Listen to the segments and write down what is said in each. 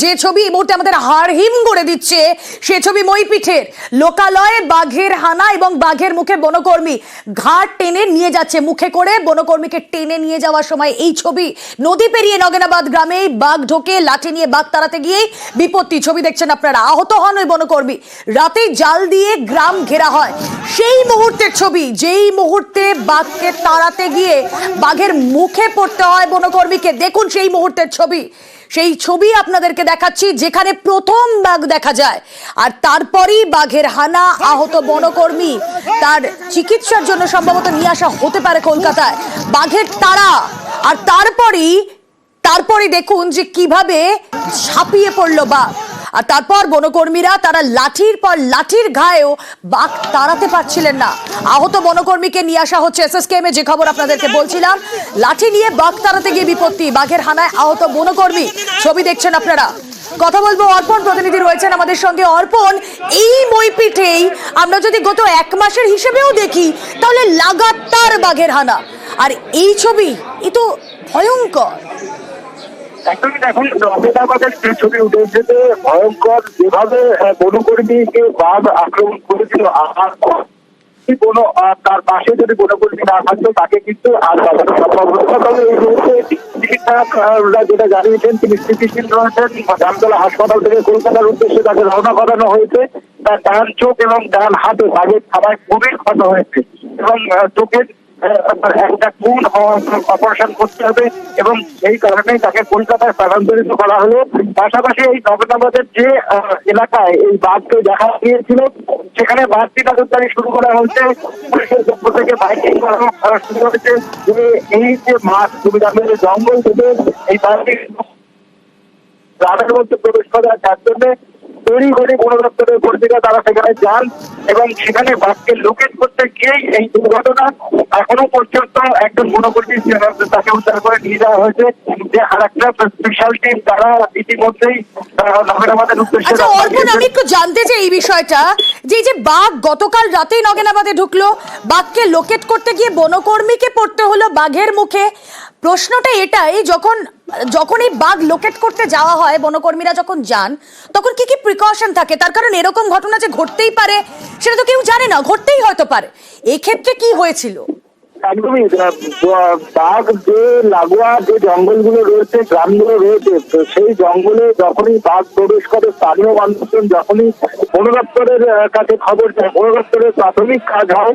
যে ছবি মুহূর্তে আমাদের হাড়হিম করে দিচ্ছে, সে ছবি মইপিঠের। লোকালয়ে বাঘের হানা এবং বাঘের মুখে বনকর্মী ঘাট টেনে নিয়ে যাচ্ছে মুখে করে। বনকর্মীকে টেনে নিয়ে যাওয়ার সময় এই ছবি নদী পেরিয়ে নগেনাবাদ গ্রামে বাঘ ঢোকে, লাঠি নিয়ে বাঘ তাড়াতে গিয়ে বিপত্তি ছবি দেখছেন আপনারা। আহত হন ওই বনকর্মী। রাতে জাল দিয়ে গ্রাম ঘেরা হয়। সেই মুহূর্তের ছবি, যেই মুহূর্তে বাঘকে তাড়াতে গিয়ে বাঘের মুখে পড়তে হয় বনকর্মীকে, দেখুন সেই মুহূর্তের ছবি। সেই ছবি আপনাদেরকে দেখাচ্ছি যেখানে প্রথম বাঘ দেখা যায়। আর তারপরেই বাঘের হানা আহত বনকর্মী তার চিকিৎসার জন্য সম্ভবত নিয়ে আসা হতে পারে কলকাতায়। বাঘের তারা। আর তারপরেই তারপরে দেখুন যে কীভাবে ছাপিয়ে পড়ল বাঘ। আর তারপর বনকর্মীরা তারা লাঠির পর লাঠির ঘায়েও বাঘ তাড়াতে পারছিলেন না। আহত বনকর্মীকে নিয়ে আসা হচ্ছে এস এসএসকেএম এ যে খবর আপনাদেরকে বলছিলাম। লাঠি নিয়ে বাঘ তাড়াতে গিয়ে বিপত্তি, বাঘের হানায় আহত বনকর্মী। ছবি দেখছেন আপনারা। কথা বলব, অর্পণ প্রতিনিধি রয়েছেন আমাদের সঙ্গে। অর্পণ, এই মইপিঠেই আমরা যদি গত এক মাসের হিসেবেও দেখি, তাহলে লাগাতার বাঘের হানা। আর এই ছবি, এ তো ভয়ঙ্কর। একদমই দেখুন রবিদাবাদের যে ছবি উঠে এসেছে ভয়ঙ্কর, যেভাবে বনকর্মীকে বাঘ আক্রমণ করেছিল কি কোনো তার পাশে যদি বনকর্মী না থাকতো, তাকে কিন্তু আর বাঁচানো এই মুহূর্তে চিকিৎসকরা যেটা জানিয়েছেন, তিনি স্থিতিশীল রয়েছেন। জামতলা হাসপাতাল থেকে কলকাতার উদ্দেশ্যে তাকে রওনা করানো হয়েছে। তার ডান চোখ এবং ডান হাতে বাঘের খাবার খুবই ক্ষত হয়েছে। এবং চোখের একটা কোন অপারেশন করতে হবে এবং এই তাকে কলকাতায় স্থানান্তরিত করা হলো। পাশাপাশি এই নগদাবাদের যে এলাকায় এই দেখা গিয়েছিল সেখানে বাঘটি নজরদারি শুরু করা হয়েছে। পুলিশের পক্ষ থেকে বাইকিং করা শুরু হয়েছে এই যে মাছ তুমি জানবে যে জঙ্গল থেকে এই বাঘটি গ্রামের মধ্যে প্রবেশ করে যার জন্য তৈরি করে বন দপ্তরের কর্মীরা তারা সেখানে যান এবং সেখানে বাঘকে লোকেট করতে গিয়েই এই দুর্ঘটনা এখনও পর্যন্ত একজন বনকর্মী তাকে উদ্ধার করে নিয়ে যাওয়া হয়েছে যে আর একটা স্পেশাল টিম তারা ইতিমধ্যেই নগরাবাদের উদ্দেশ্যে আচ্ছা অর্পণ আমি একটু জানতে চাই এই বিষয়টা যে যে বাঘ গতকাল রাতেই নগেনাবাদে ঢুকলো বাঘকে লোকেট করতে গিয়ে বনকর্মীকে পড়তে হলো বাঘের মুখে। প্রশ্নটা এটাই যখন যখন এই বাঘ লোকেট করতে যাওয়া হয়, বনকর্মীরা যখন যান, তখন কি কি প্রিকশন থাকে? তার কারণ এরকম ঘটনা যে ঘটতেই পারে, সেটা তো কেউ জানে না, ঘটতেই হয়তো পারে। এক্ষেত্রে কি হয়েছিল? একদমই বাঘ যে লাগোয়া যে জঙ্গলগুলো রয়েছে, গ্রামগুলো রয়েছে সেই জঙ্গলে যখনই বাঘ প্রবেশ করে, স্থানীয় মানুষজন যখনই বন দপ্তরের কাছে খবর যায় বন দপ্তরের প্রাথমিক কাজ হয়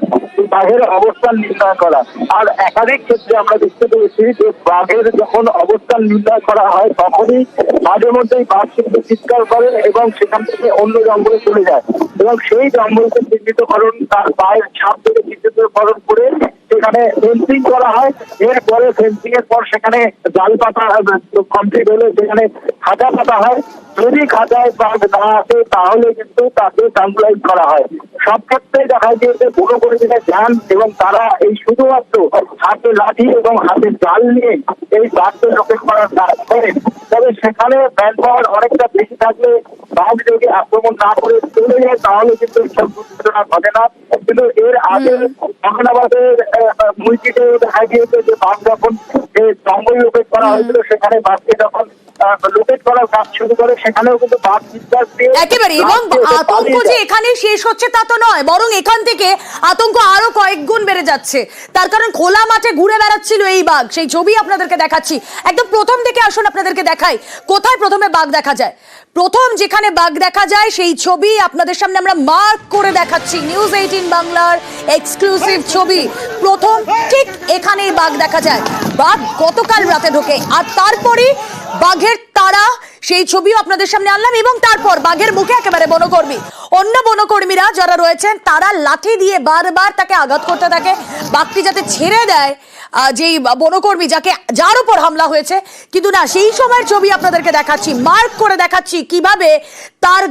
বাঘের অবস্থান নির্ণয় করা। আর একাধিক ক্ষেত্রে আমরা দেখতে পেয়েছি যে বাঘের যখন অবস্থান নির্ণয় করা হয়, তখনই মাঝে মধ্যেই বাঘ কিন্তু চিৎকার করে এবং সেখান থেকে অন্য জঙ্গলে চলে যায়। এবং সেই জঙ্গলকে চিহ্নিতকরণ, তার পায়ের ছাপ থেকে চিহ্নিতকরণ করে সেখানে ফেন্সিং করা হয়। এরপরে ফেন্সিং এর পর সেখানে জাল পাতা কমপ্লিট হলে। সেখানে খাঁচা পাতা হয়। যদি খাঁচায় বাঘ না আসে, তাহলে কিন্তু তাকে ট্রান্সলাইজ করা হয়। সব ক্ষেত্রে দেখা গিয়েছে, বুড়ো করে দিনে যান এবং তারা এই শুধুমাত্র হাতে লাঠি এবং হাতে জাল নিয়ে এই বাঘকে লোকেট করার কাজ করেন। তবে সেখানে ম্যান পাওয়ার অনেকটা বেশি থাকলে বাঘ যদি আক্রমণ না করে চলে যায়, তাহলে কিন্তু এইসব দুর্ঘটনা ঘটে না। কিন্তু এর আগে আহমেদাবাদের মুইকিতে দেখা গিয়েছে যে বাঘ যখন যে জঙ্গল লোকেট করা হয়েছিল, সেখানে বাঘকে যখন লোকেট করার কাজ শুরু করে সেখানেও কিন্তু বাঘ একেবারে এবং আতঙ্ক যে। এখানে শেষ হচ্ছে তা তো নয় বরং এখান থেকে আতঙ্ক আরও কয়েক গুণ বেড়ে যাচ্ছে। তার কারণ খোলা মাঠে ঘুরে বেড়াচ্ছিল এই বাঘ সেই ছবি আপনাদেরকে দেখাচ্ছি। একদম প্রথম থেকে আসুন আপনাদেরকে দেখাই কোথায় প্রথমে বাঘ দেখা যায়? প্রথম যেখানে বাঘ দেখা যায়, সেই ছবি আপনাদের সামনে আমরা মার্ক করে দেখাচ্ছি। নিউজ এইটিন বাংলার এক্সক্লুসিভ ছবি। প্রথম ঠিক এখানেই বাঘ দেখা যায়। বাঘ গতকাল রাতে ঢোকে। আর তারপরে বাঘের তারা সেই ছবিও আপনাদের সামনে আনলাম এবং তারপর বাঘের মুখে একেবারে বনকর্মী। অন্য বনকর্মীরা যারা রয়েছেন, তারা লাঠি দিয়ে বারবার তাকে আঘাত করতে থাকে। বাঘটি যাতে ছেড়ে দেয় যেই বনকর্মী যাকে, যার উপর হামলা হয়েছে, কিন্তু না, সেই সময়ের ছবি আপনাদেরকে দেখাচ্ছি, মার্ক করে দেখাচ্ছি কীভাবে তার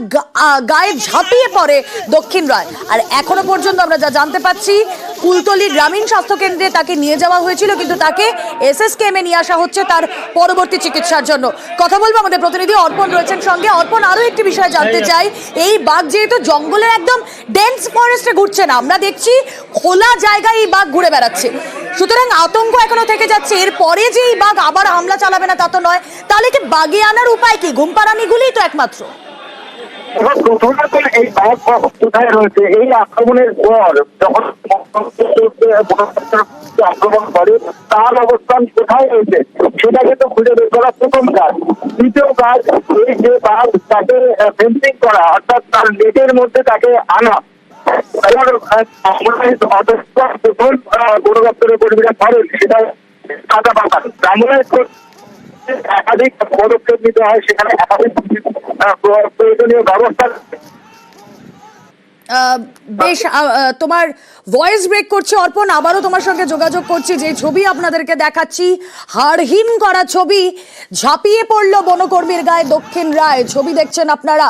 গায়ে ঝাঁপিয়ে পড়ে দক্ষিণ রায়। আর এখনও পর্যন্ত আমরা যা জানতে পাচ্ছি, কুলতলি গ্রামীণ স্বাস্থ্য কেন্দ্রে তাকে নিয়ে যাওয়া হয়েছিল, কিন্তু তাকে এসএসকেএমে নিয়ে আসা হচ্ছে তার পরবর্তী চিকিৎসার জন্য। কথা বলব আমাদের প্রতিনিধি অর্পণ রয়েছেন সঙ্গে। অর্পণ আরও একটি বিষয় জানতে চাই। এই বাঘ যেহেতু জঙ্গলের একদম ডেন্স ফরেস্টে ঘুরছে না আমরা দেখছি খোলা জায়গায় এই বাঘ ঘুরে বেড়াচ্ছে। সুতরাং আতঙ্ক এখনও থেকে যাচ্ছে। এরপরে যে এই বাঘ আবার হামলা চালাবে না তা তো নয়। তাহলে কি বাগে আনার উপায় কি? ঘুম পাড়ানিগুলিই তো একমাত্র। এবং প্রথমত এই কখন কোথায় রয়েছে এই আক্রমণের পর যখন আক্রমণ করে তার অবস্থান কোথায় রয়েছে সেটাকে তো খুঁজে বের করা প্রথম কাজ। দ্বিতীয় কাজ এই যে বাঘ তাকে ফেন্সিং করা অর্থাৎ তার নেটের মধ্যে তাকে আনা। এবার, আমরা প্রথম দপ্তরের কর্মীরা করেন সেটা সাদা পাতা গ্রামের একাধিক পদক্ষেপ নিতে হয়, সেখানে প্রয়োজনীয় ব্যবস্থা বেশ তোমার ভয়েস ব্রেক করছে অর্পণ, আবারও তোমার সঙ্গে যোগাযোগ করছি, যে ছবি আপনাদেরকে দেখাচ্ছি, হাড়হিম করা ছবি, ঝাঁপিয়ে পড়ল বনকর্মীর গায়ে দক্ষিণ রায়, ছবি দেখছেন আপনারা।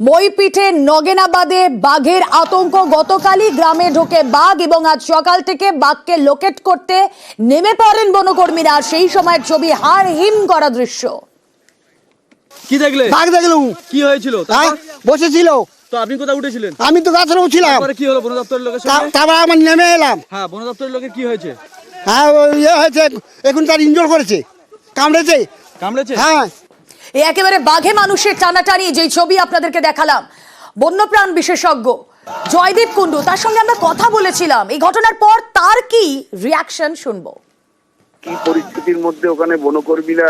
মইপিঠে নগেনাবাদে বাঘের আতঙ্ক। গতকালই গ্রামে ঢোকে বাঘ এবং আজ সকাল থেকে বাঘকে লোকেট করতে নেমে পড়েন বনকর্মীরা। সেই সময়ের ছবি হাড় হিম করা দৃশ্য। কি দেখলে? বাঘ দেখলুম কি হয়েছিল? হ্যাঁ বসেছিল। তো আপনি কোথায় উঠেছিলেন? আমি তো গাছের উঠছিলাম তারপরে কি হলো? বন দপ্তরের লোকের সঙ্গে? তারপর আমার নেমে এলাম। হ্যাঁ বন দপ্তরের লোকের কি হয়েছে? হ্যাঁ ইয়ে হয়েছে এখন তার ইনজোর করেছে। কামড়েছে। কামড়েছে? হ্যাঁ। একেবারে বাঘে মানুষের টানাটানি, যেই ছবি আপনাদেরকে দেখালাম। বন্যপ্রাণ বিশেষজ্ঞ জয়দীপ কুন্ডু তার সঙ্গে আমরা কথা বলেছিলাম। এই ঘটনার পর তার কি রিয়াকশন শুনব? কি পরিস্থিতির মধ্যে ওখানে বনকর্মীরা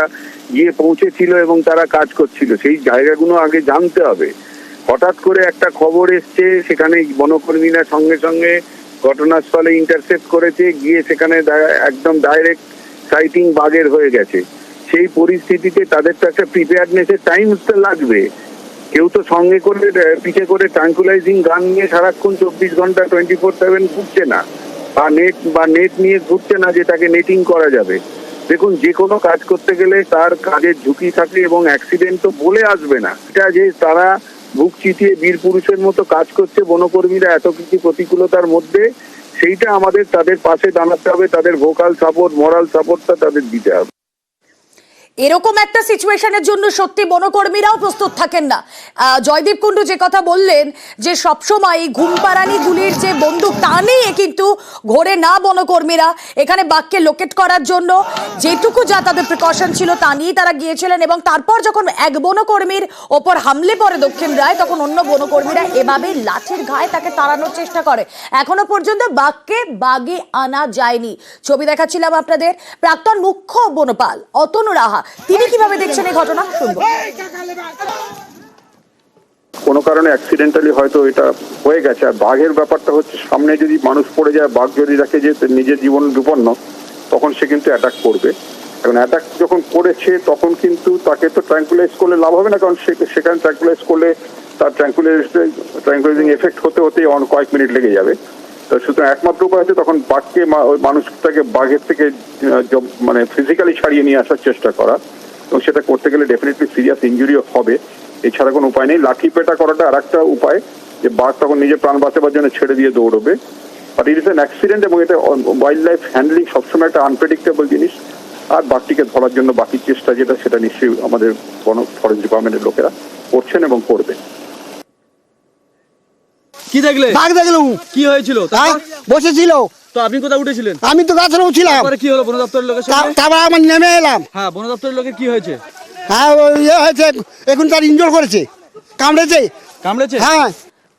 গিয়ে পৌঁছেছিল এবং তারা কাজ করছিল, সেই জায়গাগুলো আগে জানতে হবে। হঠাৎ করে একটা খবর এসছে, সেখানে বনকর্মীরা সঙ্গে সঙ্গে ঘটনাস্থলে ইন্টারসেপ্ট করেছে, গিয়ে সেখানে একদম ডাইরেক্ট সাইটিং বাগের হয়ে গেছে। সেই পরিস্থিতিতে তাদের তো একটা প্রিপেয়ারনেসের টাইম লাগবে। কেউ তো সঙ্গে করে পিঠে করে ট্রাঙ্কুলাইজিং গান নিয়ে সারাক্ষণ চব্বিশ ঘণ্টা টোয়েন্টি ফোর সেভেন ঘুরছে না। বা নেট বা নেট নিয়ে ঘুরছে না যে তাকে নেটিং করা যাবে। দেখুন, যে কোনো কাজ করতে গেলে তার কাজের ঝুঁকি থাকে এবং অ্যাক্সিডেন্ট তো বলে আসবে না। এটা যে তারা বুক চিতিয়ে বীর পুরুষের মতো কাজ করছে বনকর্মীরা এত কিছু প্রতিকূলতার মধ্যে, সেইটা আমাদের তাদের পাশে দাঁড়াতে হবে, তাদের ভোকাল সাপোর্ট মরাল সাপোর্টটা তাদের দিতে হবে। এরকম একটা সিচুয়েশনের জন্য সত্যি বনকর্মীরাও প্রস্তুত থাকেন না। জয়দীপ কুণ্ডু যে কথা বললেন যে সবসময় ঘুমপাড়ানি গুলির যে বন্দুক, তা নিয়ে কিন্তু ঘোরে না বনকর্মীরা। এখানে বাঘকে লোকেট করার জন্য যেটুকু যা তাদের প্রিকশন ছিল, তা নিয়েই তারা গিয়েছিলেন এবং তারপর যখন এক বনকর্মীর ওপর হামলে পড়ে দক্ষিণ রায়, তখন অন্য বনকর্মীরা এভাবে লাঠির ঘায়ে তাকে তাড়ানোর চেষ্টা করে। এখনও পর্যন্ত বাঘকে বাগে আনা যায়নি। ছবি দেখাচ্ছিলাম আপনাদের। প্রাক্তন মুখ্য বনপাল অতনু রাহা তিনি কীভাবে দেখছেন এই ঘটনা? শুনব। কোনো কারণে অ্যাক্সিডেন্টালি হয়তো এটা হয়ে গেছে। আর বাঘের ব্যাপারটা হচ্ছে, সামনে যদি মানুষ পড়ে যায়, বাঘ যদি দেখে যে নিজের জীবন বিপন্ন, তখন সে কিন্তু অ্যাটাক করবে। এখন অ্যাটাক যখন করেছে, তখন কিন্তু তাকে তো ট্র্যাঙ্কুলাইজ করলে লাভ হবে না। কারণ সেখানে ট্র্যাঙ্কুলাইজ করলে তার ট্র্যাঙ্কুলাইজ ট্র্যাঙ্কুলাইজিং এফেক্ট হতে হতেই অন কয়েক মিনিট লেগে যাবে। সুতরাং একমাত্র উপায় হচ্ছে তখন বাঘকে মানুষটাকে বাঘের থেকে মানে ফিজিক্যালি ছাড়িয়ে নিয়ে আসার চেষ্টা করা। এবং সেটা করতে গেলে ডেফিনেটলি সিরিয়াস ইঞ্জুরিও হবে। এছাড়া কোনো উপায় নেই। লাঠি পেটা করাটা আর একটা উপায় যে বাঘ তখন নিজের প্রাণ বাঁচাবার জন্য ছেড়ে দিয়ে দৌড়বে। But it is an accident এবং এটা ওয়াইল্ড লাইফ হ্যান্ডলিং সবসময় একটা আনপ্রেডিক্টেবল জিনিস। আর বাঘটিকে ধরার জন্য বাকি চেষ্টা যেটা, সেটা নিশ্চয়ই আমাদের বন ফরেস্ট ডিপার্টমেন্টের লোকেরা করছেন এবং করবে। কি দেখলে? বাঘ দেখলাম কি হয়েছিল? হ্যাঁ বসেছিল। তো আপনি কোথায় উঠেছিলেন? আমি তো গাছের উঠছিলাম তারপরে কি হলো বন দপ্তরের লোকের সাথে তারপর আমার নেমে এলাম। হ্যাঁ বন দপ্তরের লোকের কি হয়েছে? হ্যাঁ ইয়ে হয়েছে এখন তার ইনজোর করেছে। কামড়েছে। কামড়েছে? হ্যাঁ।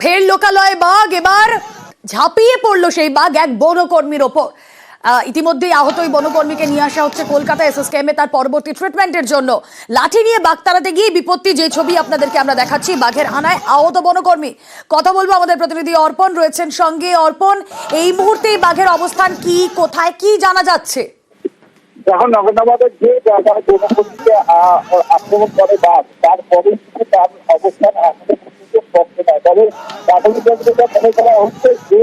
ফের লোকালয়ে বাঘ এবার ঝাঁপিয়ে পড়ল সেই বাঘ এক বনকর্মীর ওপর। ইতিমধ্যেই আহত ওই বনকর্মীকে নিয়ে আসা হচ্ছে কলকাতা এসএসকেএম তার পরবর্তী ট্রিটমেন্টের জন্য। লাঠি নিয়ে বাঘ তাড়াতে গিয়ে বিপত্তি, যে ছবি আপনাদেরকে আমরা দেখাচ্ছি, বাঘের হানায় আহত বনকর্মী। কথা বলব আমাদের প্রতিনিধি অর্পণ, রয়েছেন সঙ্গে অর্পণ। এই মুহূর্তে বাঘের অবস্থান কি, কোথায়, কি জানা যাচ্ছে? যখন নগরনাবাদের যে জনগণকে আক্রমণ করে বাঘ তারপরে তার অবস্থান তবে প্রাথমিকভাবে যেটা মনে করা হচ্ছে যে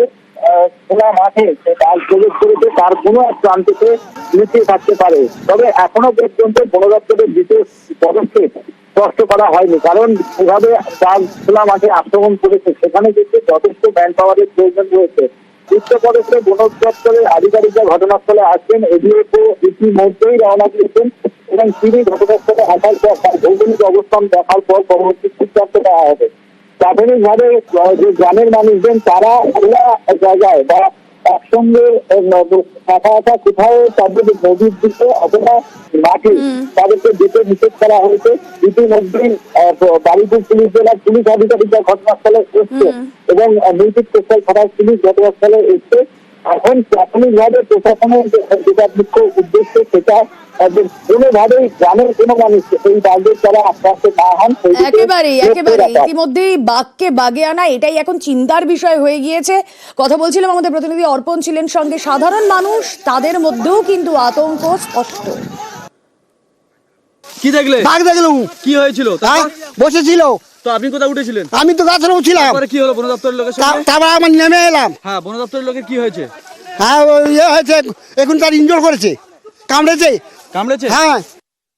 খোলা মাঠে সে বাঘ করেছে। তার কোনো এক প্রান্তিতে লুকিয়ে থাকতে পারে। তবে এখনও পর্যন্ত বন দপ্তরের বিশেষ পদক্ষেপ স্পষ্ট করা হয়নি, কারণ যেভাবে বাঘ খোলা মাঠে আক্রমণ করেছে, সেখানে কিন্তু যথেষ্ট ম্যান পাওয়ারের প্রয়োজন রয়েছে। উচ্চপদস্থ বন দপ্তরের আধিকারিকরা ঘটনাস্থলে আসবেন এডিএফও ইতিমধ্যেই রওনা দিয়েছেন এবং তিনি ঘটনাস্থলে আসার পর তার ভৌগোলিক অবস্থান দেখার পর পরবর্তী সিদ্ধান্ত নেওয়া হবে। প্রাথমিকভাবে যে গ্রামের মানুষজন, তারা খোলা জায়গায় বা একসঙ্গে একা থাকা কোথাও তাদের নদীর দিকে অথবা মাঠে তাদেরকে যেতে নিষেধ করা হয়েছে। ইতিমধ্যেই বারিপুর পুলিশ জেলার পুলিশ আধিকারিকরা ঘটনাস্থলে এসছে এবং মিউজিক কোস্টাল থানার পুলিশ ঘটনাস্থলে এসছে। এখন প্রাথমিকভাবে প্রশাসনের যেটা মুখ্য উদ্দেশ্য সেটা কোনোভাবেই গ্রামের কোনো মানুষ এই বাঘের দ্বারা আক্রান্ত না হন একেবারেই লক্ষ্য ইতিমধ্যেই বাঘকে বাগে আনা এটাই এখন চিন্তার বিষয় হয়ে গিয়েছে। কথা বলছিলাম আমাদের প্রতিনিধি অর্পণ ছিলেন সঙ্গে। সাধারণ মানুষ তাদের মধ্যেও কিন্তু আতঙ্ক স্পষ্ট। কি দেখলে? বাঘ দেখলাম কি হয়েছিল? হ্যাঁ? বসেছিল। তো আপনি কোথায় উঠেছিলেন? আমি তো গাছের উঠছিলাম তারপরে কি হলো বন দপ্তরের লোকের সঙ্গে? তারপর আমার নেমে এলাম। হ্যাঁ বন দপ্তরের লোকের কি হয়েছে? হ্যাঁ ইয়ে হয়েছে এখন তার ইনজোর করেছে। কামড়েছে। কামড়েছে? হ্যাঁ।